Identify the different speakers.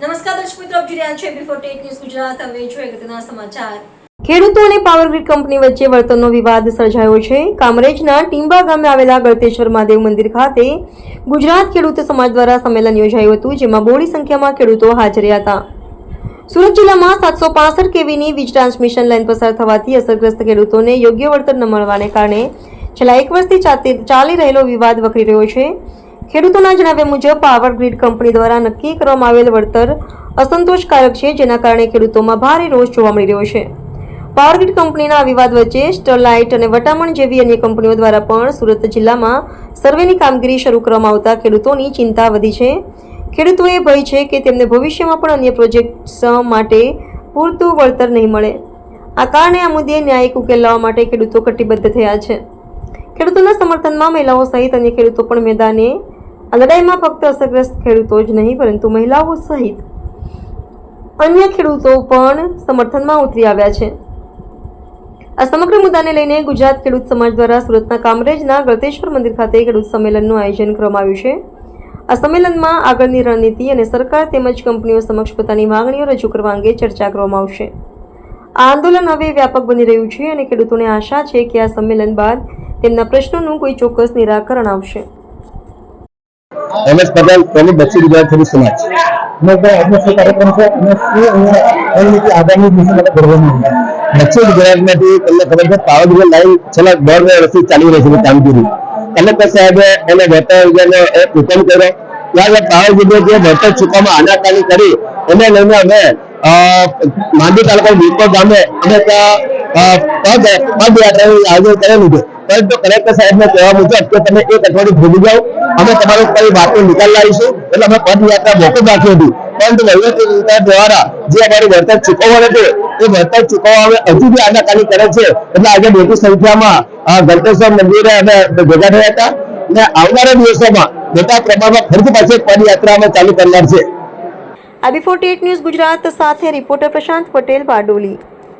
Speaker 1: નમસ્કાર દર્શક મિત્રો, આપ જોઈ રહ્યા છો બિફોર ટેટ ન્યૂઝ ગુજરાત. હવે જોઈએ અગત્યના સમાચાર.
Speaker 2: ખેડૂતો અને પાવરગ્રીડ કંપની વચ્ચે વર્તનનો વિવાદ સર્જાયો છે. કામરેજના ટીંબા ગામે આવેલા ગળતેશ્વર મહાદેવ મંદિર ખાતે ગુજરાત ખેડૂત સમાજ દ્વારા સંમેલન યોજાયું હતું, જેમાં બોડી સંખ્યામાં ખેડૂતો હાજર હતા. સુરત જિલ્લામાં સાતસો પાસઠ કેવીની વીજ ટ્રાન્સમિશન લાઇન પસાર થવાથી અસરગ્રસ્ત ખેડૂતોને યોગ્ય વળતર ન મળવાને કારણે છેલ્લા એક વર્ષથી ચાલી રહેલો વિવાદ વકરી રહ્યો છે. ખેડૂતોના જણાવ્યા મુજબ, પાવર ગ્રીડ કંપની દ્વારા નક્કી કરવામાં આવેલ વળતર અસંતોષકારક છે, જેના કારણે ખેડૂતોમાં ભારે રોષ જોવા મળી રહ્યો છે. પાવર ગ્રીડ કંપનીના વિવાદ વચ્ચે સ્ટરલાઇટ અને વટામણ જેવી અન્ય કંપનીઓ દ્વારા પણ સુરત જિલ્લામાં સર્વેની કામગીરી શરૂ કરવામાં આવતા ખેડૂતોની ચિંતા વધી છે. ખેડૂતોએ ભય છે કે તેમને ભવિષ્યમાં પણ અન્ય પ્રોજેક્ટ્સ માટે પૂરતું વળતર નહીં મળે. આ કારણે આ મુદ્દે ન્યાયિક ઉકેલ લાવવા માટે ખેડૂતો કટિબદ્ધ થયા છે. ખેડૂતોના સમર્થનમાં મહિલાઓ સહિત અન્ય ખેડૂતો પણ મેદાને આ લડાઈમાં ફક્ત અસરગ્રસ્ત ખેડૂતો જ નહીં, પરંતુ મહિલાઓ સહિત અન્ય ખેડૂતો પણ સમર્થનમાં ઉતરી આવ્યા છે. આ સમગ્ર મુદ્દાને લઈને ગુજરાત ખેડૂત સમાજ દ્વારા સુરતના કામરેજના ગળતેશ્વર મંદિર ખાતે ખેડૂત સંમેલનનું આયોજન કરવામાં આવ્યું છે. આ સંમેલનમાં આગળની રણનીતિ અને સરકાર તેમજ કંપનીઓ સમક્ષ પોતાની માંગણીઓ રજૂ કરવા અંગે ચર્ચા કરવામાં આવશે. આ આંદોલન હવે વ્યાપક બની રહ્યું છે અને ખેડૂતોને આશા છે કે આ સંમેલન બાદ તેમના પ્રશ્નોનું કોઈ ચોક્કસ નિરાકરણ આવશે.
Speaker 3: એમએસ પટેલ પ્રમુખ દક્ષિણ ગુજરાત ખેડૂત સમાજ
Speaker 4: કાર્યક્રમ છે? અને શું આગામી દિવસો માટે ઘડવામાં
Speaker 3: દક્ષિણ ગુજરાતમાંથી તમને ખબર છે પાવર ગ્રીડ લાઈન છેલ્લા દોઢ વર્ષથી ચાલી રહી છે કામગીરી. કલેક્ટર સાહેબે એને વળતર વિભાગને એક હુકમ કર્યો. ત્યારબાદ પાવર ગ્રીડે જે વળતર ચૂકવામાં આનાકાની કરી એને લઈને અમે માંડવી તાલુકા વીરપુર ગામે અમે ત્યાં પદયાત્રાનું આયોજન કરેલું છે. પરંતુ કલેક્ટર સાહેબને કહેવા મુજબ કે તમે એક અઠવાડિયું ભૂલી જાઓ, અમે તમારો કઈ વાતો નિકાલ લાવીશું, એટલે અમે પદયાત્રા મોકૂફ રાખી હતી. પરંતુ વહીવટી દ્વારા જે અમારું વળતર ચૂકવવાનું હતું એ વળતર ચૂકવવા હજુ બી આનાકાની કરે છે. એટલે આજે મોટી સંખ્યામાં ગણતેશ્વર મંદિરે અમે ભેગા થયા હતા. અને આવનારા દિવસોમાં મોટા પ્રમાણમાં ફરીથી પાછી પદયાત્રા અમે ચાલુ કરનાર છે.
Speaker 2: આદિ ફોર્ટી ન્યૂઝ ગુજરાત સાથે રિપોર્ટર પ્રશાંત પટેલ બારડોલી.